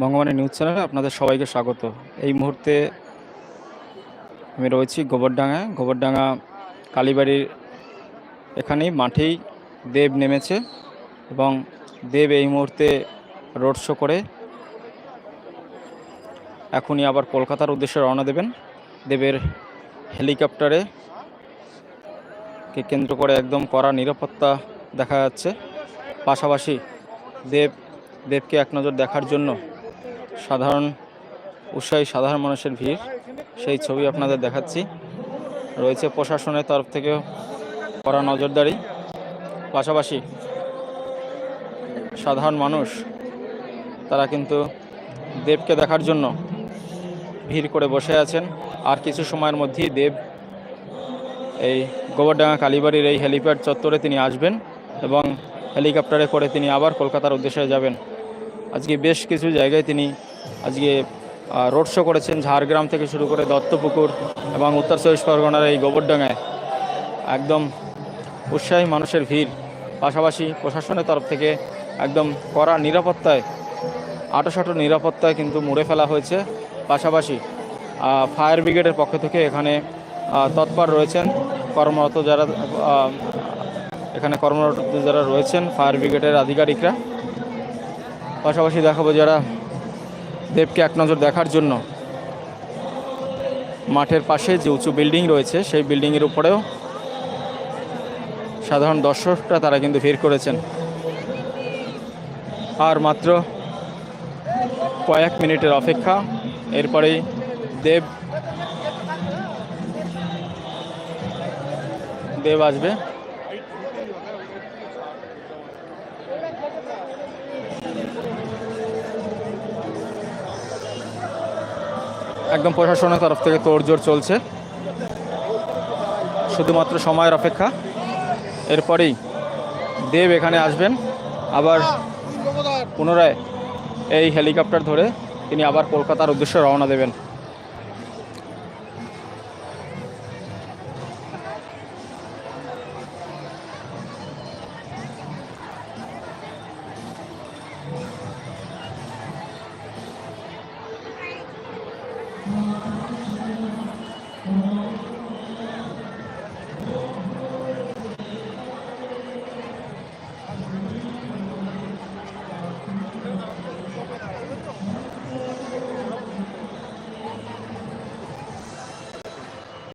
Bangabani news চ্যানেলে আপনাদের সবাইকে স্বাগত। এই মুহূর্তে আমি রয়েছি গোবরডাঙ্গায়। গোবরডাঙ্গা কালীবাড়ির এখানেই মাঠেই দেব নেমেছে এবং দেব এই মুহূর্তে রোড শো করে। এখনই আবার কলকাতার উদ্দেশ্যে রওনা দেবেন। দেবের হেলিকপ্টারে কে কেন্দ্র করে একদম কড়া নিরাপত্তা দেখা যাচ্ছে। পাশাপাশি দেব, দেবকে এক নজর দেখার জন্য সাধারণ উৎসাহী, সাধারণ মানুষের ভিড়। সেই ছবি আপনাদের দেখাচ্ছি। রয়েছে প্রশাসনের তরফ থেকেও করা নজরদারি। পাশাপাশি সাধারণ মানুষ, তারা কিন্তু দেবকে দেখার জন্য ভিড় করে বসে আছেন। আর কিছু সময়ের মধ্যেই দেব এই গোবরডাঙ্গা কালীবাড়ির এই হেলিপ্যাড চত্বরে তিনি আসবেন এবং হেলিকপ্টারে করে তিনি আবার কলকাতার উদ্দেশ্যে যাবেন। আজকে বেশ কিছু জায়গায় তিনি আজকে রোড শো করেছেন, ঝাড়গ্রাম থেকে শুরু করে দত্তপুকুর এবং উত্তর চব্বিশ পরগনার এই গোবরডাঙ্গায়। একদম উৎসাহী মানুষের ভিড়। পাশাপাশি প্রশাসনের তরফ থেকে একদম কড়া নিরাপত্তায়, আটোসাটো নিরাপত্তায় কিন্তু মুড়ে ফেলা হয়েছে। পাশাপাশি ফায়ার ব্রিগেডের পক্ষ থেকে এখানে তৎপর রয়েছেন। কর্মরত যারা এখানে কর্মরত যারা রয়েছেন, ফায়ার ব্রিগেডের আধিকারিকরা। পাশাপাশি দেখাবো যারা দেবকে এক নজর দেখার জন্য। মাঠের পাশে যে উঁচু বিল্ডিং রয়েছে, সেই বিল্ডিংয়ের উপরেও সাধারণ দর্শকরা তারা কিন্তু ভিড় করেছেন। আর মাত্র কয়েক মিনিটের অপেক্ষা, এরপরেই দেব দেব আসবে। একদম প্রশাসনের তরফ থেকে তোড়জোড় চলছে। শুধুমাত্র সময়ের অপেক্ষা। এরপরেই দেব এখানে আসবেন। আবার পুনরায় এই হেলিকপ্টার ধরে তিনি আবার কলকাতার উদ্দেশ্যে রওনা দেবেন।